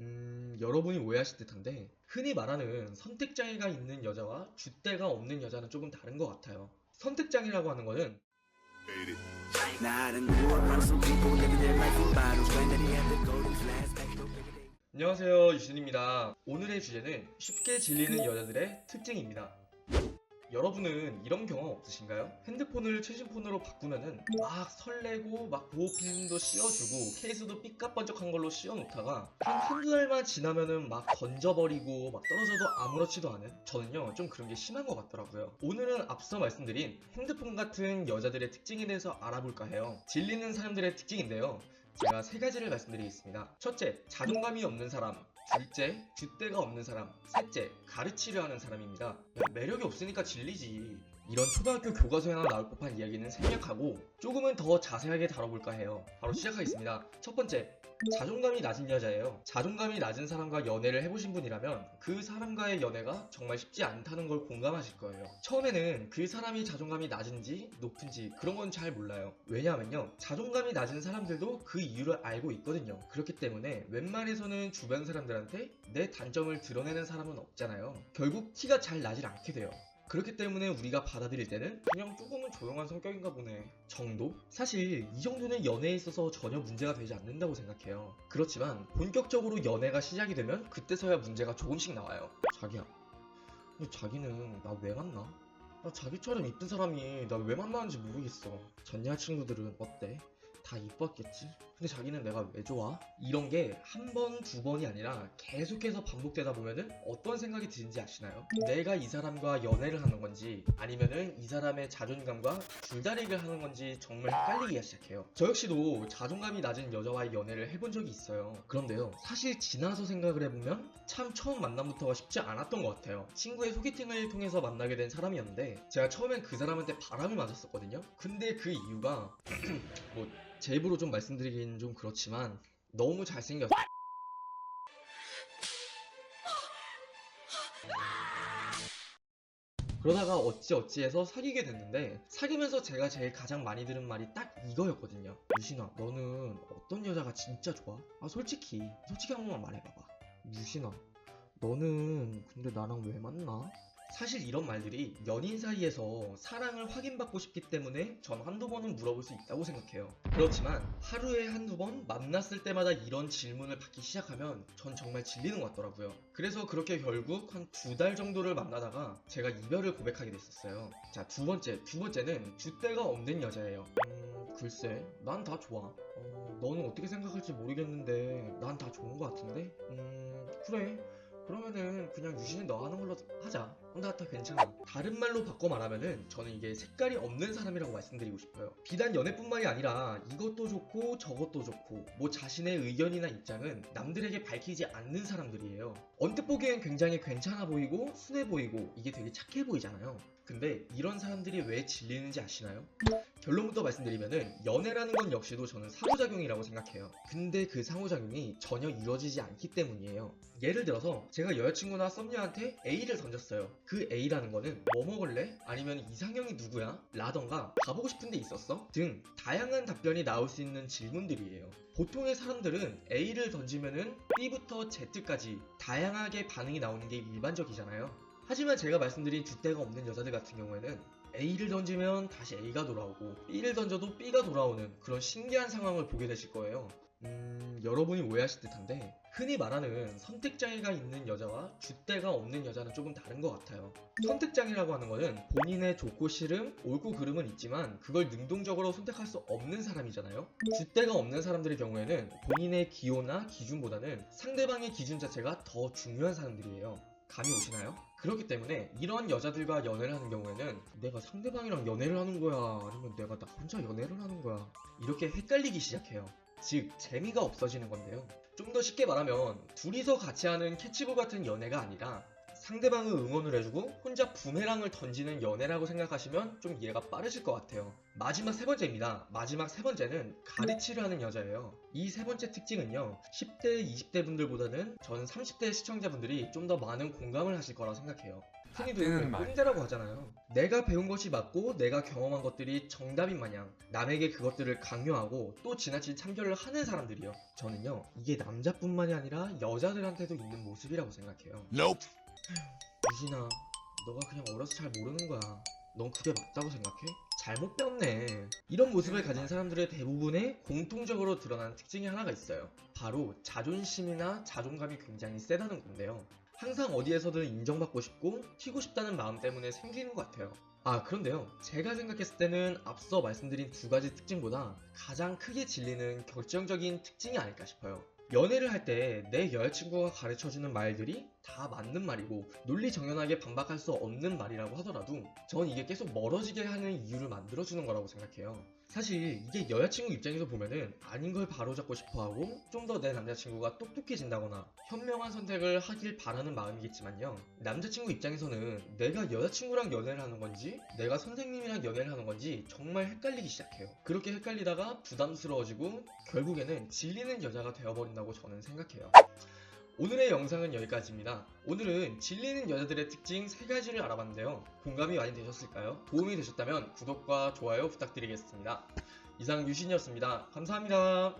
음, 여러분이 오해하실 듯한데 흔히 말하는 선택장애가 있는 여자와 줏대가 없는 여자는 조금 다른 것 같아요. 선택장애라고 하는 거는. 안녕하세요 유준입니다. 오늘의 주제는 쉽게 질리는 여자들의 특징입니다. 여러분은 이런 경험 없으신가요? 핸드폰을 최신 폰으로 바꾸면은 막 설레고 막 보호필름도 씌워주고 케이스도 삐까번쩍한 걸로 씌워놓다가 한 한두 달만 지나면은 막 던져버리고 막 떨어져도 아무렇지도 않은 저는요 좀 그런 게 심한 것 같더라고요 오늘은 앞서 말씀드린 핸드폰 같은 여자들의 특징에 대해서 알아볼까 해요 질리는 사람들의 특징인데요 제가 세 가지를 말씀드리겠습니다. 첫째, 자존감이 없는 사람. 둘째, 줏대가 없는 사람. 셋째, 가르치려 하는 사람입니다. 야, 매력이 없으니까 질리지. 이런 초등학교 교과서에나 나올 법한 이야기는 생략하고 조금은 더 자세하게 다뤄볼까 해요. 바로 시작하겠습니다. 첫 번째, 자존감이 낮은 여자예요. 자존감이 낮은 사람과 연애를 해보신 분이라면 그 사람과의 연애가 정말 쉽지 않다는 걸 공감하실 거예요. 처음에는 그 사람이 자존감이 낮은지 높은지 그런 건 잘 몰라요. 왜냐하면요. 자존감이 낮은 사람들도 그 이유를 알고 있거든요. 그렇기 때문에 웬만해서는 주변 사람들한테 내 단점을 드러내는 사람은 없잖아요. 결국 티가 잘 나질 않게 돼요. 그렇기 때문에 우리가 받아들일 때는 그냥 조금은 조용한 성격인가 보네 정도? 사실 이 정도는 연애에 있어서 전혀 문제가 되지 않는다고 생각해요 그렇지만 본격적으로 연애가 시작이 되면 그때서야 문제가 조금씩 나와요 자기야 근데 자기는 나 왜 만나? 나 자기처럼 이쁜 사람이 나 왜 만나는지 모르겠어 전 여자친구들은 어때? 다 이뻤겠지? 근데 자기는 내가 왜 좋아? 이런 게 한 번, 두 번이 아니라 계속해서 반복되다 보면은 어떤 생각이 드는지 아시나요? 내가 이 사람과 연애를 하는 건지 아니면은 이 사람의 자존감과 줄다리기를 하는 건지 정말 헷갈리기가 시작해요. 저 역시도 자존감이 낮은 여자와의 연애를 해본 적이 있어요. 그런데요, 사실 지나서 생각을 해보면 참 처음 만남부터가 쉽지 않았던 것 같아요. 친구의 소개팅을 통해서 만나게 된 사람이었는데 제가 처음엔 그 사람한테 바람이 맞았었거든요. 근데 그 이유가 뭐제 입으로 좀 말씀드리긴 좀 그렇지만 너무 잘생겼어. 그러다가 어찌어찌해서 사귀게 됐는데 사귀면서 제가 제일 가장 많이 들은 말이 딱 이거였거든요. 유신아, 너는 어떤 여자가 진짜 좋아? 아 솔직히 솔직히 한 번만 말해봐봐. 유신아, 너는 근데 나랑 왜 만나? 사실 이런 말들이 연인 사이에서 사랑을 확인받고 싶기 때문에 전 한두 번은 물어볼 수 있다고 생각해요. 그렇지만 하루에 한두 번 만났을 때마다 이런 질문을 받기 시작하면 전 정말 질리는 것 같더라고요. 그래서 그렇게 결국 한 두 달 정도를 만나다가 제가 이별을 고백하게 됐었어요. 자, 두 번째. 두 번째는 줏대가 없는 여자예요. 음, 글쎄, 난 다 좋아. 어, 너는 어떻게 생각할지 모르겠는데 난 다 좋은 것 같은데? 음, 그래. 그러면은 그냥 유진이 너 하는 걸로 하자. 나 다 괜찮아. 다른 말로 바꿔 말하면은 저는 이게 색깔이 없는 사람이라고 말씀드리고 싶어요. 비단 연애뿐만이 아니라 이것도 좋고 저것도 좋고 뭐 자신의 의견이나 입장은 남들에게 밝히지 않는 사람들이에요. 언뜻 보기엔 굉장히 괜찮아 보이고 순해 보이고 이게 되게 착해 보이잖아요. 근데 이런 사람들이 왜 질리는지 아시나요? 결론부터 말씀드리면은 연애라는 건 역시도 저는 상호작용이라고 생각해요. 근데 그 상호작용이 전혀 이루어지지 않기 때문이에요. 예를 들어서 제가 여자친구나 썸녀한테 A를 던졌어요. 그 A라는 거는 뭐 먹을래? 아니면 이상형이 누구야? 라던가 가보고 싶은 데 있었어? 등 다양한 답변이 나올 수 있는 질문들이에요. 보통의 사람들은 A를 던지면은 B부터 Z까지 다양하게 반응이 나오는 게 일반적이잖아요. 하지만 제가 말씀드린 줏대가 없는 여자들 같은 경우에는 A를 던지면 다시 A가 돌아오고 B를 던져도 B가 돌아오는 그런 신기한 상황을 보게 되실 거예요. 음, 여러분이 오해하실 듯한데 흔히 말하는 선택장애가 있는 여자와 줏대가 없는 여자는 조금 다른 것 같아요. 선택장애라고 하는 거는 본인의 좋고 싫음, 옳고 그름은 있지만 그걸 능동적으로 선택할 수 없는 사람이잖아요. 줏대가 없는 사람들의 경우에는 본인의 기호나 기준보다는 상대방의 기준 자체가 더 중요한 사람들이에요. 감이 오시나요? 그렇기 때문에 이런 여자들과 연애를 하는 경우에는 내가 상대방이랑 연애를 하는 거야 아니면 내가 나 혼자 연애를 하는 거야 이렇게 헷갈리기 시작해요 즉 재미가 없어지는 건데요 좀 더 쉽게 말하면 둘이서 같이 하는 캐치볼 같은 연애가 아니라 상대방을 응원을 해주고 혼자 부메랑을 던지는 연애라고 생각하시면 좀 이해가 빠르실 것 같아요. 마지막 세 번째입니다. 마지막 세 번째는 가르치려 하는 여자예요. 이 세 번째 특징은요. 10대, 20대 분들보다는 전 30대 시청자분들이 좀 더 많은 공감을 하실 거라고 생각해요. 흔히들. 꼰대라고 하잖아요. 내가 배운 것이 맞고 내가 경험한 것들이 정답인 마냥 남에게 그것들을 강요하고 또 지나친 참견을 하는 사람들이요. 저는요 이게 남자뿐만이 아니라 여자들한테도 있는 모습이라고 생각해요. Nope. 유진아, 너가 그냥 어려서 잘 모르는 거야. 넌 그게 맞다고 생각해? 잘못 배웠네. 이런 모습을 가진 사람들의 대부분의 공통적으로 드러나는 특징이 하나가 있어요. 바로 자존심이나 자존감이 굉장히 세다는 건데요. 항상 어디에서든 인정받고 싶고 튀고 싶다는 마음 때문에 생기는 것 같아요. 아, 그런데요. 제가 생각했을 때는 앞서 말씀드린 두 가지 특징보다 가장 크게 질리는 결정적인 특징이 아닐까 싶어요. 연애를 할 때 내 여자친구가 가르쳐주는 말들이 다 맞는 말이고 논리 정연하게 반박할 수 없는 말이라고 하더라도 전 이게 계속 멀어지게 하는 이유를 만들어주는 거라고 생각해요. 사실 이게 여자친구 입장에서 보면은 아닌 걸 바로잡고 싶어하고 좀 더 내 남자친구가 똑똑해진다거나 현명한 선택을 하길 바라는 마음이겠지만요. 남자친구 입장에서는 내가 여자친구랑 연애를 하는 건지 내가 선생님이랑 연애를 하는 건지 정말 헷갈리기 시작해요. 그렇게 헷갈리다가 부담스러워지고 결국에는 질리는 여자가 되어버린다고 저는 생각해요. 오늘의 영상은 여기까지입니다. 오늘은 질리는 여자들의 특징 3가지를 알아봤는데요. 공감이 많이 되셨을까요? 도움이 되셨다면 구독과 좋아요 부탁드리겠습니다. 이상 유신이었습니다. 감사합니다.